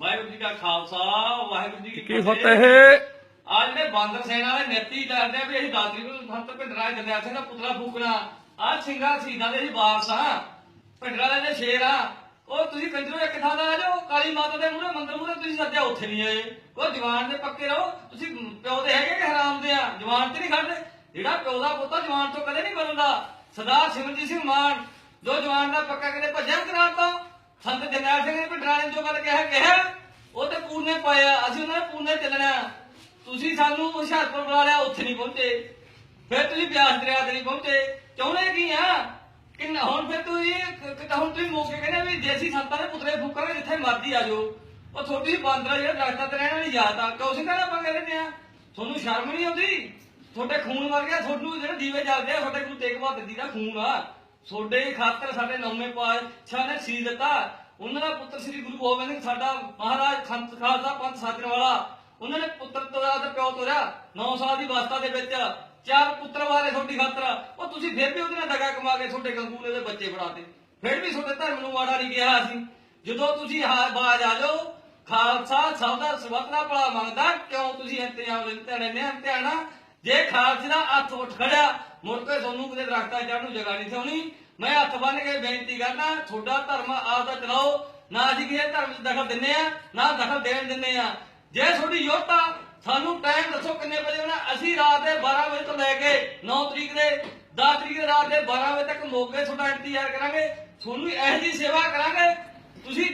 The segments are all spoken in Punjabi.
ਵਾਹਿਗੁਰੂ ਜੀ ਕਾ ਖਾਲਸਾ ਵਾਹਿਗੁਰੂ ਜੀ ਕੀ ਫਤਿਹ। ਆ ਜਿਹੜੇ ਬਾਂਦਰ ਸੈਨਾ ਵਾਲੇ ਨੇਤੀ ਕਰਦੇ ਆ ਵੀ ਅਸੀਂ ਦਾਤਰੀ ਨੂੰ ਸੰਤ ਭਿੰਡਰਾ ਜੰਦਿਆ ਸਿੰਘ ਦਾ ਪੁੱਤਰਾ ਫੂਕਣਾ। ਆ ਸਿੰਘਾਂ ਸ਼ਹੀਦਾਂ ਦੇ ਅਸੀਂ ਵਾਰਸ ਆ। ਭਿੰਡਰਾ ਦੇ ਸ਼ੇਰ ਆ। ਉਹ ਤੁਸੀਂ ਕੰਜਰੋ ਇੱਕ ਥਾਂ ਦਾ ਆ ਜਾਓ ਕਾਲੀ ਮਾਤਾ ਦੇ ਮੂਹਰੇ ਮੰਦਰ ਮੂਹਰੇ ਤੁਸੀਂ ਸੱਜਿਆ ਉੱਥੇ ਨਹੀਂ ਆਏ। ਉਹ ਜਵਾਨ ਦੇ ਪੱਕੇ ਰਹੋ। ਤੁਸੀਂ ਪਿਓ ਦੇ ਹੈਗੇ ਕਿ ਹਰਾਮ ਦੇ ਆ? ਜਵਾਨ ਤੇ ਨਹੀਂ ਖੜਦੇ। ਜਿਹੜਾ ਪਿਓ ਦਾ ਪੁੱਤ ਜਵਾਨ ਤੋਂ ਕਦੇ ਨਹੀਂ ਬਦਲਦਾ। ਸਰਦਾਰ ਸਿਮਰਜੀਤ ਸਿੰਘ ਮਾਨ ਜੋ ਜਵਾਨ ਦਾ ਪੱਕਾ ਕਦੇ ਕਰਾਤਾ ਸੰਤ ਜਰਨੈਲ ਸਿੰਘ ਨੇ ਭਿੰਡਰਾ ਨੇ ਗੱਲ ਕਿਹਾ ਕਿਹਾ, ਉਹ ਤੇ ਪੂਨੇ ਪਾਇਆ, ਅਸੀਂ ਉਹਨਾਂ ਨੇ ਪੂਨੇ ਚੱਲਣਾ। ਤੁਸੀਂ ਸਾਨੂੰ ਹੁਸ਼ਿਆਰਪੁਰ ਬੁਲਾ ਲਿਆ, ਉੱਥੇ ਨਹੀਂ ਪਹੁੰਚੇ। ਫਿਰ ਤੁਸੀਂ ਬਿਆਸ ਦਰਿਆ ਤੇ ਨਹੀਂ ਪਹੁੰਚੇ। ਚਾਹੁੰਦੇ ਕੀ ਆ? ਕਿ ਹੁਣ ਫਿਰ ਤੁਸੀਂ ਹੁਣ ਤੁਸੀਂ ਮੌਕੇ ਕਹਿੰਦੇ ਵੀ ਦੇਸੀ ਸੰਤਾਂ ਦੇ ਪੁੱਤਰੇ ਫੂਕਾਂਗੇ ਜਿੱਥੇ ਮਰਜ਼ੀ ਆ ਜਾਓ। ਉਹ ਤੁਹਾਡੀ ਬਾਂਦਰਾ ਜਿਹੜਾ ਦਰਖਤਾਂ ਤੇ ਰਹਿਣ ਵਾਲੀ ਯਾਦ ਆ। ਕਿਉਂ ਸਿੰਘਾਂ ਦਾ ਪੰਗੇ ਲੈਂਦੇ ਆ? ਤੁਹਾਨੂੰ ਸ਼ਰਮ ਨਹੀਂ ਆਉਂਦੀ? ਤੁਹਾਡੇ ਖੂਨ ਵਰ ਗਿਆ ਤੁਹਾਨੂੰ ਜਿਹੜੇ ਦੀਵੇ ਜਲਦੇ ਆ, ਤੁਹਾਡੇ ਗੁਰੂ ਤੇਗ ਬਹਾਦਰ ਜੀ ਦਾ ਖੂਨ ਆ। ਤੁਹਾਡੇ ਖਾਤਰ ਸਾਡੇ ਨੌਵੇਂ ਪਾਤਸ਼ਾਹ ਨੇ ਸੀ ਦਿੱਤਾ। ਉਹਨਾਂ ਦਾ ਪੁੱਤਰ ਸ੍ਰੀ ਗੁਰੂ ਗੋਬਿੰਦ ਸਿੰਘ, ਸਾਡਾ ਮਹਾਰਾਜ ਖੰਤ ਖਾਲਸਾ ਪੰਥ ਸਾਜਣ ਵਾਲਾ। ਉਹਨਾਂ ਨੇ ਪੁੱਤਰ ਤੋਰਾ ਤੇ ਪਿਓ ਤੋਰਿਆ 9 ਸਾਲ ਦੀ ਅਵਸਥਾ ਦੇ ਵਿੱਚ। ਚਾਰ ਪੁੱਤਰ ਵਾਲੇ ਤੁਹਾਡੀ ਖਾਤਰ। ਉਹ ਤੁਸੀਂ ਫਿਰ ਵੀ ਉਹਦੇ ਨਾਲ ਦਗਾ ਕਮਾ ਕੇ ਤੁਹਾਡੇ ਗੰਗੂਲੇ ਦੇ ਬੱਚੇ ਫੜਾਤੇ ਫਿਰ ਵੀ ਤੁਹਾਡੇ ਧਰਮ ਨੂੰ ਮਾੜਾ ਨਹੀਂ ਕਿਹਾ ਅਸੀਂ। ਜਦੋਂ ਤੁਸੀਂ ਬਾਜ ਆ ਜਾਓ, ਖਾਲਸਾ ਸਭ ਦਾ ਸਵਤਨਾ ਭਲਾ ਮੰਗਦਾ, ਕਿਉਂ ਤੁਸੀਂ ਇੰਤਜ਼ਾਮ ਲੈਂਦੇ ਨੇ? ਇੰਤਜ਼ਾਨਾ ਜੇ ਖਾਲਸੇ ਦਾ ਹੱਥ ਉੱਠ ਖੜਿਆ ਮੁੜ ਕੇ ਤੁਹਾਨੂੰ ਕਿਤੇ ਦਰਖਤਾਂ ਚੜ੍ਹਨ ਨੂੰ ਜਗ੍ਹਾ ਨਹੀਂ ਥਾਉਣੀ ਮੈਂ ਹੱਥ ਬੰਨ ਕੇ ਬੇਨਤੀ ਕਰਦਾ ਤੁਹਾਡਾ ਧਰਮ ਆਪਦਾ ਚਲਾਓ। ਨਾ ਅਸੀਂ ਕਿਸੇ ਧਰਮ 'ਚ ਦਖਲ ਦਿੰਨੇ ਆ ਨਾ ਦਖਲ ਦੇਣ ਦਿੰਨੇ ਆ ਜੇ ਤੁਹਾਡੀ ਯੋਧਾ ਸਾਨੂੰ ਟਾਈਮ ਦੱਸੋ ਕਿੰਨੇ ਵਜੇ ਹੋਣਾ ਅਸੀਂ ਰਾਤ ਦੇ 12 ਵਜੇ ਤੋਂ ਲੈ ਕੇ 9 ਤਰੀਕ ਦੇ 10 ਤਰੀਕ ਦੇ ਰਾਤ ਦੇ 12 ਵਜੇ ਤੱਕ ਮੋਗੇ ਤੁਹਾਡਾ ਇੰਤਜ਼ਾਰ ਕਰਾਂਗੇ। ਤੁਹਾਨੂੰ ਇਹੋ ਜੀ ਸੇਵਾ ਕਰਾਂਗੇ। ਤੁਸੀਂ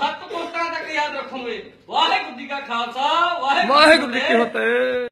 ਸੱਤ ਪੋਸਟਾਂ ਤੱਕ ਯਾਦ ਰੱਖੋਗੇ। ਵਾਹਿਗੁਰੂ ਜੀ ਕਾ ਖਾਲਸਾ ਵਾਹਿਗੁਰੂ ਵਾਹਿਗੁਰੂ ਜੀ ਕੀ ਫਤਿਹ।